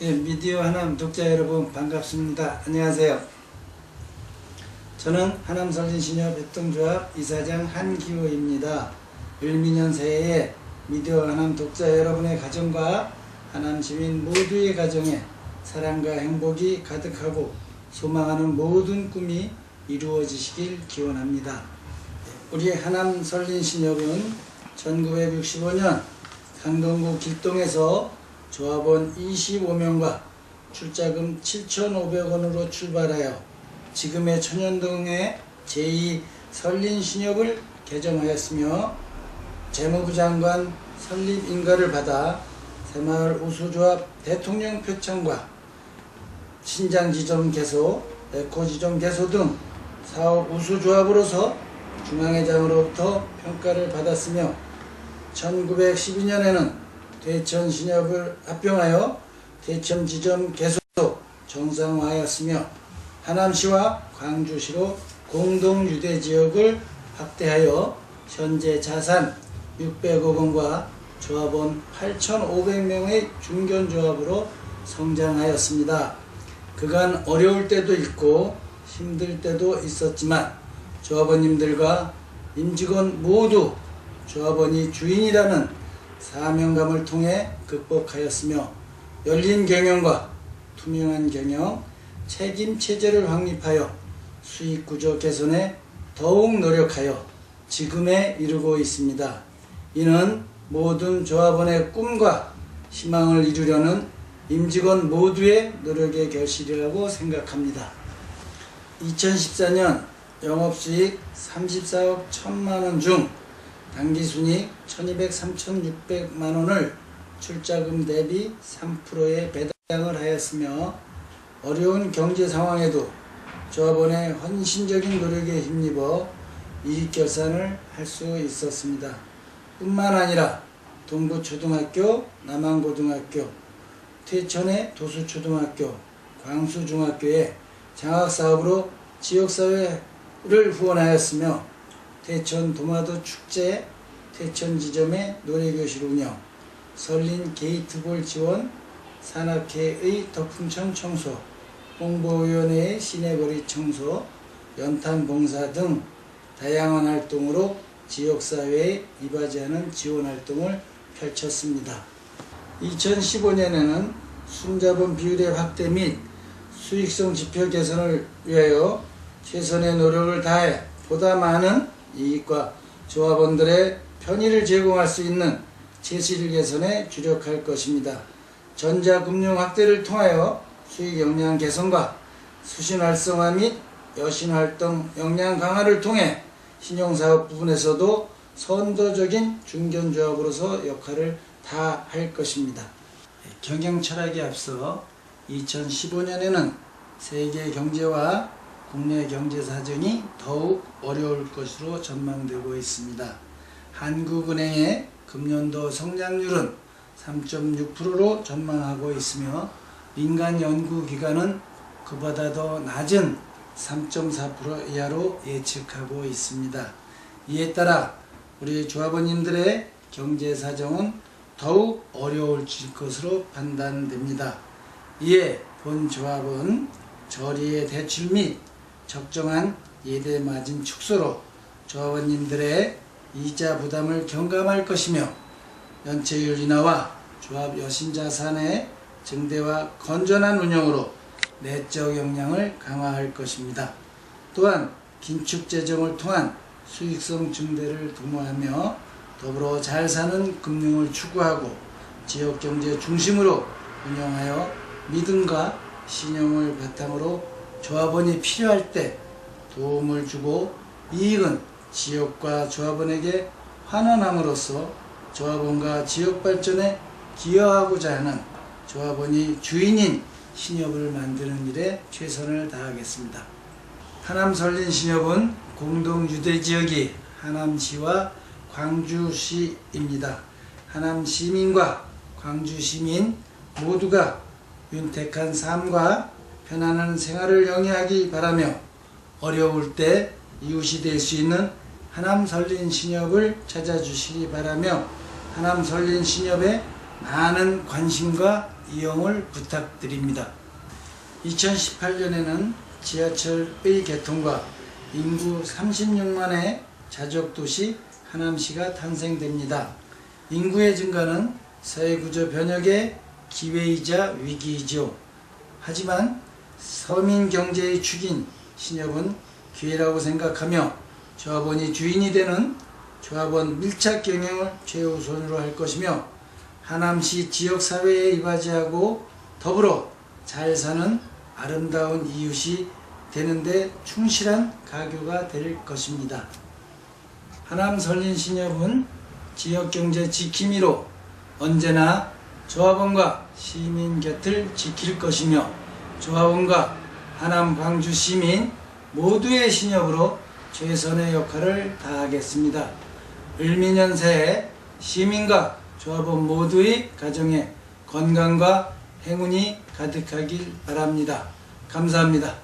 예, 미디어 하남 독자 여러분 반갑습니다. 안녕하세요. 저는 하남설린시녀 협동조합 이사장 한기호입니다. 을미년 새해에 미디어 하남 독자 여러분의 가정과 하남 시민 모두의 가정에 사랑과 행복이 가득하고 소망하는 모든 꿈이 이루어지시길 기원합니다. 우리 하남 설린신협은 1965년 강동구 길동에서 조합원 25명과 출자금 7,500원으로 출발하여 지금의 천연동의 제2 설린신협을 개정하였으며 재무부 장관 설립 인가를 받아 새마을 우수조합 대통령 표창과 신장 지점 개소, 에코 지점 개소 등 사업 우수조합으로서 중앙회장으로부터 평가를 받았으며 1912년에는 대천 신협을 합병하여 대천 지점 개소 정상화하였으며 하남시와 광주시로 공동 유대 지역을 확대하여 현재 자산 600억 원과 조합원 8,500명의 중견조합으로 성장하였습니다. 그간 어려울 때도 있고 힘들 때도 있었지만 조합원님들과 임직원 모두 조합원이 주인이라는 사명감을 통해 극복하였으며 열린 경영과 투명한 경영, 책임 체제를 확립하여 수익 구조 개선에 더욱 노력하여 지금에 이르고 있습니다. 이는 모든 조합원의 꿈과 희망을 이루려는 임직원 모두의 노력의 결실이라고 생각합니다. 2014년 영업수익 34억 1천만 원 중 당기순이익 1200, 3600만 원을 출자금 대비 3%의 배당을 하였으며 어려운 경제 상황에도 조합원의 헌신적인 노력에 힘입어 이익 결산을 할 수 있었습니다. 뿐만 아니라 동부초등학교, 남한고등학교, 퇴천의 도수초등학교, 광수중학교에 장학사업으로 지역사회를 후원하였으며 퇴천 도마도 축제, 퇴천 지점의 노래교실 운영, 설린 게이트볼 지원, 산악회의 덕풍천 청소, 홍보위원회의 시내거리 청소, 연탄 봉사 등 다양한 활동으로 지역사회에 이바지하는 지원 활동을 펼쳤습니다. 2015년에는 순자본 비율의 확대 및 수익성 지표 개선을 위하여 최선의 노력을 다해 보다 많은 이익과 조합원들의 편의를 제공할 수 있는 체질 개선에 주력할 것입니다. 전자금융 확대를 통하여 수익 역량 개선과 수신 활성화 및 여신 활동 역량 강화를 통해 신용사업 부분에서도 선도적인 중견조합으로서 역할을 다 할 것입니다. 경영 철학에 앞서 2015년에는 세계 경제와 국내 경제 사정이 더욱 어려울 것으로 전망되고 있습니다. 한국은행의 금년도 성장률은 3.6%로 전망하고 있으며 민간 연구기관은 그보다 더 낮은 3.4% 이하로 예측하고 있습니다. 이에 따라 우리 조합원님들의 경제 사정은 더욱 어려워질 것으로 판단됩니다. 이에 본 조합은 저리의 대출 및 적정한 예대 마진 축소로 조합원님들의 이자 부담을 경감할 것이며 연체율 인하와 조합 여신자산의 증대와 건전한 운영으로 내적 역량을 강화할 것입니다. 또한 긴축 재정을 통한 수익성 증대를 도모하며 더불어 잘 사는 금융을 추구하고 지역 경제 중심으로 운영하여 믿음과 신용을 바탕으로 조합원이 필요할 때 도움을 주고 이익은 지역과 조합원에게 환원함으로써 조합원과 지역 발전에 기여하고자 하는 조합원이 주인인 신협을 만드는 일에 최선을 다하겠습니다. 하남 설린 신협은 공동 유대 지역이 하남시와 광주시입니다. 하남 시민과 광주 시민 모두가 윤택한 삶과 편안한 생활을 영위하기 바라며 어려울 때 이웃이 될 수 있는 하남 설린 신협을 찾아주시기 바라며 하남 설린 신협에 많은 관심과 이용을 부탁드립니다. 2018년에는 지하철의 개통과 인구 36만의 자족도시 하남시가 탄생됩니다. 인구의 증가는 사회구조 변혁의 기회이자 위기이죠. 하지만 서민 경제의 축인 신협은 기회라고 생각하며 조합원이 주인이 되는 조합원 밀착 경영을 최우선으로 할 것이며 하남시 지역사회에 이바지하고 더불어 잘 사는 아름다운 이웃이 되는데 충실한 가교가 될 것입니다. 하남 설린신협은 지역경제 지킴이로 언제나 조합원과 시민 곁을 지킬 것이며 조합원과 하남 광주 시민 모두의 신협으로 최선의 역할을 다하겠습니다. 을미년새에 시민과 조합원 모두의 가정에 건강과 행운이 가득하길 바랍니다. 감사합니다.